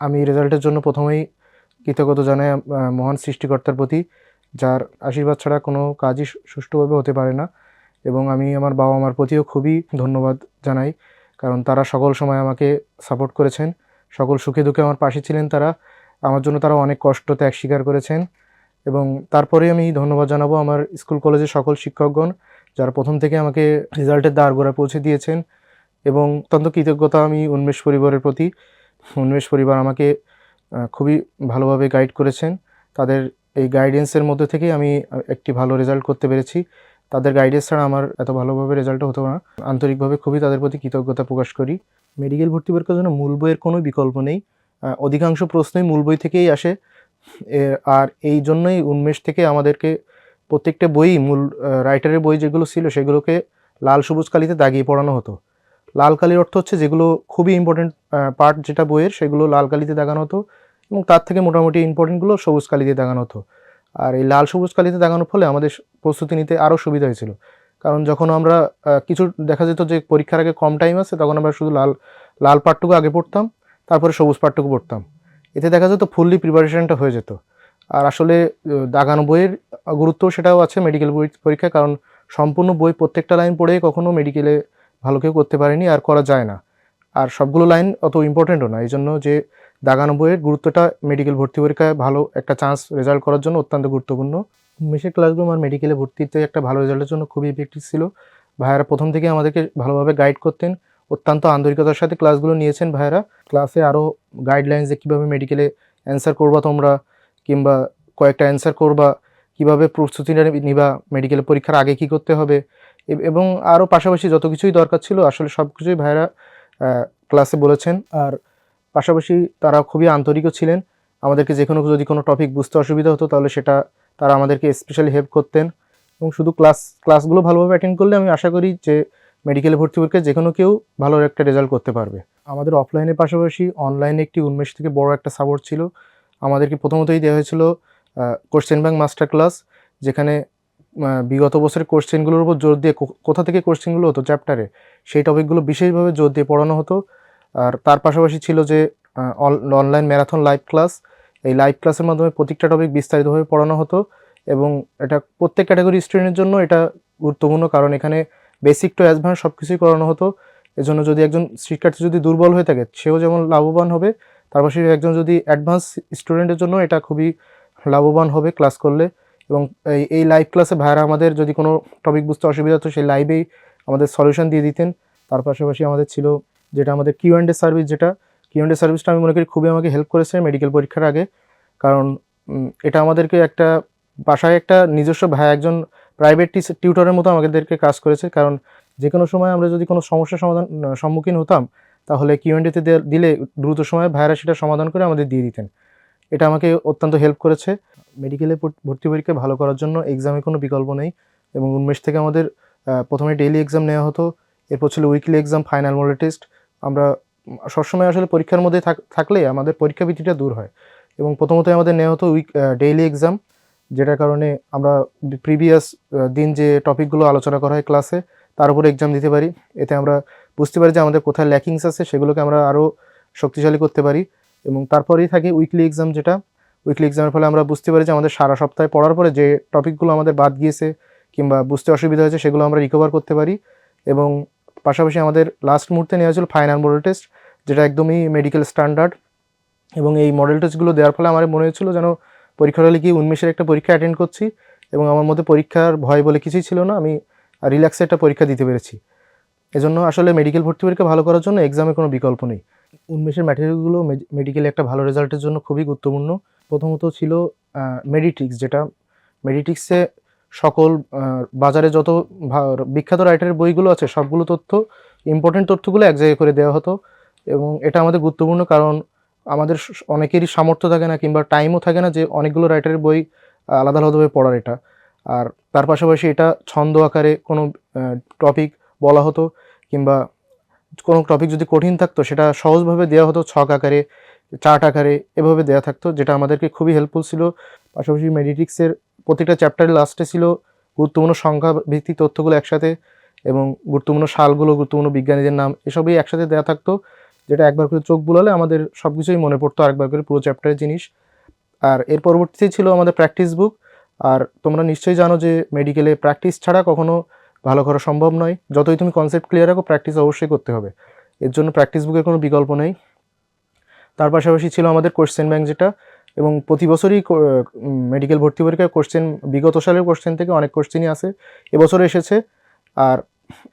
আমি রেজাল্টের জন্য প্রথমেই কৃতজ্ঞতা জানাই মহান সৃষ্টিকর্তার প্রতি, যার আশীর্বাদ ছাড়া কোনো কাজই সুষ্ঠুভাবে হতে পারে না। এবং আমি আমার বাবা মার প্রতিও খুবই ধন্যবাদ জানাই, কারণ তারা সকল সময় আমাকে সাপোর্ট করেছেন। সকল সুখে দুঃখে আমার পাশে ছিলেন তারা। আমার জন্য তারা অনেক কষ্ট ত্যাগ স্বীকার করেছেন। এবং তারপরে আমি ধন্যবাদ জানাব আমার স্কুল কলেজের সকল শিক্ষকগণ, যারা প্রথম থেকে আমাকে রেজাল্টের দ্বার গোড়া পৌঁছে দিয়েছেন। এবং অত্যন্ত কৃতজ্ঞতা আমি উন্মেষ পরিবারের প্রতি। উন্মেষ পরিবার আমাকে খুবই ভালোভাবে গাইড করেছেন। তাদের এই গাইডেন্সের মধ্যে থেকেই আমি একটি ভালো রেজাল্ট করতে পেরেছি। তাদের গাইডেন্স ছাড়া আমার এত ভালোভাবে রেজাল্টটা হতো না। আন্তরিকভাবে খুবই তাদের প্রতি কৃতজ্ঞতা প্রকাশ করি। মেডিকেল ভর্তি পরীক্ষার জন্য মূল বইয়ের কোনো বিকল্প নেই। অধিকাংশ প্রশ্নই মূল বই থেকেই আসে। আর এই জন্যই উন্মেষ থেকে আমাদেরকে প্রত্যেকটা বই মূল রাইটারের বই যেগুলো ছিল সেগুলোকে লাল সবুজ কালিতে দাগিয়ে পড়ানো হতো। লাল কালির অর্থ হচ্ছে যেগুলো খুবই ইম্পর্টেন্ট পার্ট যেটা বইয়ের, সেগুলো লাল কালিতে দেখানো হতো এবং তার থেকে মোটামুটি ইম্পর্টেন্টগুলো সবুজ কালিতে দেখানো হতো। আর এই লাল সবুজ কালিতে দেখানোর ফলে আমাদের প্রস্তুতি নিতে আরও সুবিধা হয়েছিল। কারণ যখন আমরা কিছু দেখা যেত যে পরীক্ষার আগে কম টাইম আছে, তখন আমরা শুধু লাল লাল পাঠটুকু আগে পড়তাম, তারপরে সবুজ পাঠটুকু পড়তাম। এতে দেখা যেত ফুললি প্রিপারেশনটা হয়ে যেত। আর আসলে দাগানো বইয়ের গুরুত্ব সেটাও আছে মেডিকেল বই পরীক্ষা কারণ সম্পূর্ণ বই প্রত্যেকটা লাইন পড়ে কখনো মেডিকেলে ভালো কেউ করতে পারেনি, আর করা যায় না। আর সবগুলো লাইন অত ইম্পর্টেন্টও না এই জন্য যে দাগানো বইয়ের গুরুত্বটা মেডিকেল ভর্তি পরীক্ষায় ভালো একটা চান্স রেজাল্ট করার জন্য অত্যন্ত গুরুত্বপূর্ণ। মেশের ক্লাসগুলো আমার মেডিকেলে ভর্তিতে একটা ভালো রেজাল্টের জন্য খুবই ইফেক্টিভ ছিল। ভাইয়ারা প্রথম থেকে আমাদেরকে ভালোভাবে গাইড করতেন, অত্যন্ত আন্তরিকতার সাথে ক্লাসগুলো নিয়েছেন ভাইয়ারা। ক্লাসে আরও গাইডলাইন্স যে কীভাবে মেডিকেলে অ্যান্সার করবা তোমরা, কিংবা কয়েকটা অ্যান্সার করবা, কীভাবে প্রস্তুতিটা নিবা মেডিকেল পরীক্ষার আগে কি করতে হবে এব- আরও পাশাপাশি যত কিছুই দরকার ছিল আসলে সব কিছুই ভাইয়েরা ক্লাসে বলেছেন। আর পাশাপাশি তারা খুবই আন্তরিকও ছিলেন। আমাদেরকে যে কোনো যদি কোনো টপিক বুঝতে অসুবিধা হতো তাহলে সেটা তারা আমাদেরকে স্পেশালি হেল্প করতেন। এবং শুধু ক্লাস ক্লাসগুলো ভালোভাবে অ্যাটেন্ড করলে আমি আশা করি যে মেডিকেলে ভর্তি পরীক্ষায় যে কোনো কেউ ভালো একটা রেজাল্ট করতে পারবে। আমাদের অফলাইনের পাশাপাশি অনলাইনে একটি উন্মেষ থেকে বড় একটা সাপোর্ট ছিল। আমাদেরকে প্রথমতই দেওয়া হয়েছিল কোশ্চেন ব্যাংক মাস্টার ক্লাস যেখানে বিগত বছরের কোশ্চেনগুলোর উপর জোর দিয়ে কোথা থেকে কোশ্চেনগুলো হতো চ্যাপ্টারে সেই টপিকগুলো বিশেষভাবে জোর দিয়ে পড়ানো হতো। আর তার পাশাপাশি ছিল যে অনলাইন ম্যারাথন লাইভ ক্লাস এই লাইভ ক্লাসের মাধ্যমে প্রত্যেকটা টপিক বিস্তারিতভাবে পড়ানো হতো এবং এটা প্রত্যেক ক্যাটাগরি স্টুডেন্টের জন্য এটা গুরুত্বপূর্ণ কারণ এখানে বেসিক টু অ্যাডভান্স সব কিছুই করানো হতো। এজন্য যদি একজন শিক্ষার্থী যদি দুর্বল হয়ে থাকে, সেও যেমন লাভবান হবে, তার পাশাপাশি একজন যদি অ্যাডভান্স স্টুডেন্টের জন্য এটা খুবই লাভবান হবে ক্লাস করলে। এবং এই লাইভ ক্লাসে ভাইয়ারা আমাদের যদি কোনো টপিক বুঝতে অসুবিধা হতো, সেই লাইভেই আমাদের সলিউশন দিয়ে দিতেন। তার পাশাপাশি আমাদের ছিল যেটা আমাদের কিউ অ্যান্ড সার্ভিস যেটা। কিউ অ্যান্ড সার্ভিসটা আমি মনে করি খুবই আমাকে হেল্প করেছে মেডিকেল পরীক্ষার আগে। কারণ এটা আমাদেরকে একটা, বাসায় একটা নিজস্ব ভাই একজন প্রাইভেট টিউটরের মতো আমাদেরকে কাজ করেছে। কারণ যে কোনো সময় আমরা যদি কোনো সমস্যার সমাধান সম্মুখীন হতাম, তাহলে কিউ অ্যান্ড এতে দিলে দ্রুত সময়ে ভাইয়ারা সেটা সমাধান করে আমাদের দিয়ে দিতেন। এটা আমাকে অত্যন্ত হেল্প করেছে। মেডিকেলে ভর্তি পরীক্ষা ভালো করার জন্য এক্সামে কোনো বিকল্প নেই এবং উন্মেষ থেকে আমাদের প্রথমে ডেইলি এক্সাম নেওয়া হতো, এরপর ছিল weekly exam final model test আমরা সবসময় আসলে পরীক্ষার মধ্যে থাক- থাকলে আমাদের পরীক্ষা ভীতিটা দূর হয়। এবং প্রথমত আমাদের নেওয়া হতো উইক ডেইলি এক্সাম যেটার কারণে আমরা প্রিভিয়াস দিন যে টপিকগুলো আলোচনা করা হয় ক্লাসে তার উপরে এক্সাম দিতে পারি। এতে আমরা বুঝতে পারি যে আমাদের কোথায় ল্যাকিংস আছে, সেগুলোকে আমরা আরও শক্তিশালী করতে পারি। এবং তারপরেই থাকে উইকলি এক্সাম যেটা উইকলি এক্সামের ফলে আমরা বুঝতে পারি যে আমাদের সারা সপ্তাহে পড়ার পরে যে টপিকগুলো আমাদের বাদ গিয়েছে কিংবা বুঝতে অসুবিধা হয়েছে, সেগুলো আমরা রিকভার করতে পারি। এবং পাশাপাশি আমাদের লাস্ট মুহূর্তে নেওয়া হয়েছিল ফাইনাল মডেল টেস্ট যেটা একদমই মেডিকেল স্ট্যান্ডার্ড এবং এই মডেল টেস্টগুলো দেওয়ার ফলে আমার মনে হয়েছিল যেন পরীক্ষার হলে কি উন্মেষের একটা পরীক্ষা অ্যাটেন্ড করছি এবং আমার মধ্যে পরীক্ষার ভয় বলে কিছুই ছিল না, আমি রিল্যাক্সে একটা পরীক্ষা দিতে পেরেছি। এজন্য আসলে মেডিকেল ভর্তি পরীক্ষা ভালো করার জন্য এক্সামে কোনো বিকল্প নেই। উন্মেষের ম্যাটেরিয়ালগুলো মেডিকেলে একটা ভালো রেজাল্টের জন্য খুবই গুরুত্বপূর্ণ। প্রথমত ছিল মেডিটিক্স যেটা মেডিটিক্সে সকল বাজারে যত বিখ্যাত রাইটারের বইগুলো আছে, সবগুলো তথ্য ইম্পর্টেন্ট তথ্যগুলো এক জায়গায় করে দেওয়া হতো। এবং এটা আমাদের গুরুত্বপূর্ণ কারণ আমাদের অনেকেরই সামর্থ্য থাকে না কিংবা টাইমও থাকে না যে অনেকগুলো রাইটারের বই আলাদা আলাদাভাবে পড়ার এটা। আর তার পাশাপাশি এটা ছন্দ আকারে কোনো টপিক বলা হতো কিংবা কোনো টপিক যদি কঠিন থাকতো, সেটা সহজভাবে দেওয়া হতো ছক আকারে। চার্ট আকারে এভাবে দেওয়া থাকতো, যেটা আমাদেরকে খুবই হেল্পফুল ছিল। পাশাপাশি মেডিটিক্সের প্রত্যেকটা চ্যাপ্টারের লাস্টে ছিল। গুরুত্বপূর্ণ সংখ্যা ভিত্তিক তথ্যগুলো একসাথে এবং গুরুত্বপূর্ণ সালগুলো, গুরুত্বপূর্ণ বিজ্ঞানীদের নাম, এসবই একসাথে দেওয়া থাকতো, যেটা একবার করে চোখ বুলালে আমাদের সব কিছুই মনে পড়তো, আরেকবার করে পুরো চ্যাপ্টারের জিনিস। আর এর পরবর্তীতে ছিল আমাদের প্র্যাকটিস বুক আর তোমরা নিশ্চয়ই জানো যে মেডিকেলে প্র্যাকটিস ছাড়া কখনো ভালো করা সম্ভব নয়। যতই তুমি কনসেপ্ট ক্লিয়ার রাখো প্র্যাকটিস অবশ্যই করতে হবে। এর জন্য প্র্যাকটিস বুকের কোনো বিকল্প নেই। তার পাশাপাশি ছিল আমাদের কোশ্চেন ব্যাংক যেটা, এবং প্রতি বছরই মেডিকেল ভর্তি পরীক্ষায় কোশ্চেন, বিগত সালের কোশ্চেন থেকে অনেক কোশ্চেনই আসে এবছর এসেছে। আর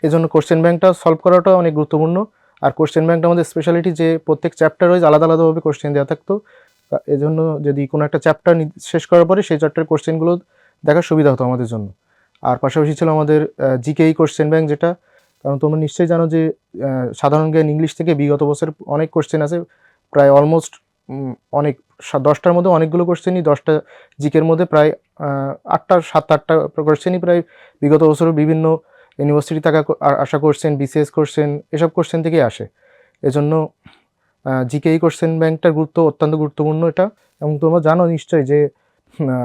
এজন্য কোশ্চেন ব্যাংকটা সলভ করাটা অনেক গুরুত্বপূর্ণ। আর কোশ্চেন ব্যাংকটা আমাদের স্পেশালিটি যে প্রত্যেক চ্যাপ্টার ওয়াইজ আলাদা আলাদাভাবে কোশ্চেন দেওয়া থাকতো। এজন্য যদি কোনো একটা চ্যাপ্টার শেষ করার পরে সেই চ্যাপ্টারের কোশ্চেনগুলো দেখার সুবিধা হতো আমাদের জন্য। আর পাশাপাশি ছিল আমাদের জিকেই কোশ্চেন ব্যাংক যেটা, কারণ তোমরা নিশ্চয়ই জানো যে সাধারণ জ্ঞান ইংলিশ থেকে বিগত বছর অনেক কোশ্চেন আছে। প্রায় অলমোস্ট অনেক দশটার মধ্যে অনেকগুলো কোশ্চেনই দশটা জিকের মধ্যে প্রায় আটটা সাত আটটা কোশ্চেনই প্রায় বিগত বছরের বিভিন্ন ইউনিভার্সিটি থাকা কো- আ- আসা কোশ্চেন বিসিএস কোশ্চেন এসব কোশ্চেন থেকেই আসে। এজন্য জিকেই কোশ্চেন ব্যাংকটার গুরুত্ব অত্যন্ত গুরুত্বপূর্ণ এটা। এবং তোমরা জানো নিশ্চয়ই যে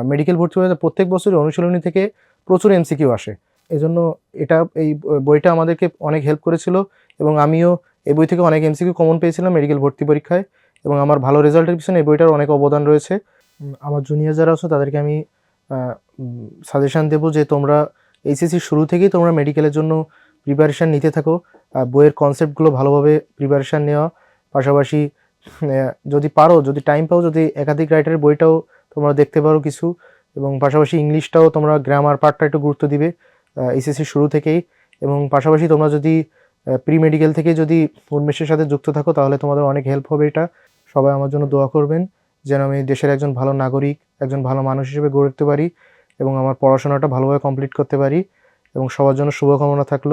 মেডিকেল ভর্তি হয়ে প্রত্যেক বছরই অনুশীলনী থেকে প্রচুর এমসিকিউ আসে। এজন্য এটা, এই বইটা আমাদেরকে অনেক হেল্প করেছিল। এবং আমিও এই বই থেকে অনেক এমসিকিউ কমন পেয়েছিলাম মেডিকেল ভর্তি পরীক্ষায় এবং আমার ভালো রেজাল্টের পিছনে এই বইটার অনেক অবদান রয়েছে। আমার জুনিয়র যারা আছো, তাদেরকে আমি সাজেশান দেবো যে তোমরা এইচএসসি শুরু থেকেই তোমরা মেডিকেলের জন্য প্রিপারেশান নিতে থাকো। বইয়ের কনসেপ্টগুলো ভালোভাবে প্রিপারেশান নেওয়া। পাশাপাশি যদি পারো, যদি টাইম পাও, যদি একাধিক রাইটারের বইটাও তোমরা দেখতে পারো কিছু। এবং পাশাপাশি ইংলিশটাও তোমরা গ্রামার পার্টটা একটু গুরুত্ব দিবে এইচএসসি শুরু থেকেই। এবং পাশাপাশি তোমরা যদি প্রি মেডিকেল থেকে যদি উন্মেষের সাথে যুক্ত থাকো, তাহলে তোমাদের অনেক হেল্প হবে এটা। সবাই আমার জন্য দোয়া করবেন, যেন আমি দেশের একজন ভালো নাগরিক, একজন ভালো মানুষ হিসেবে গড়ে উঠতে পারি এবং আমার পড়াশোনাটা ভালোভাবে কমপ্লিট করতে পারি এবং সবার জন্য শুভকামনা থাকল।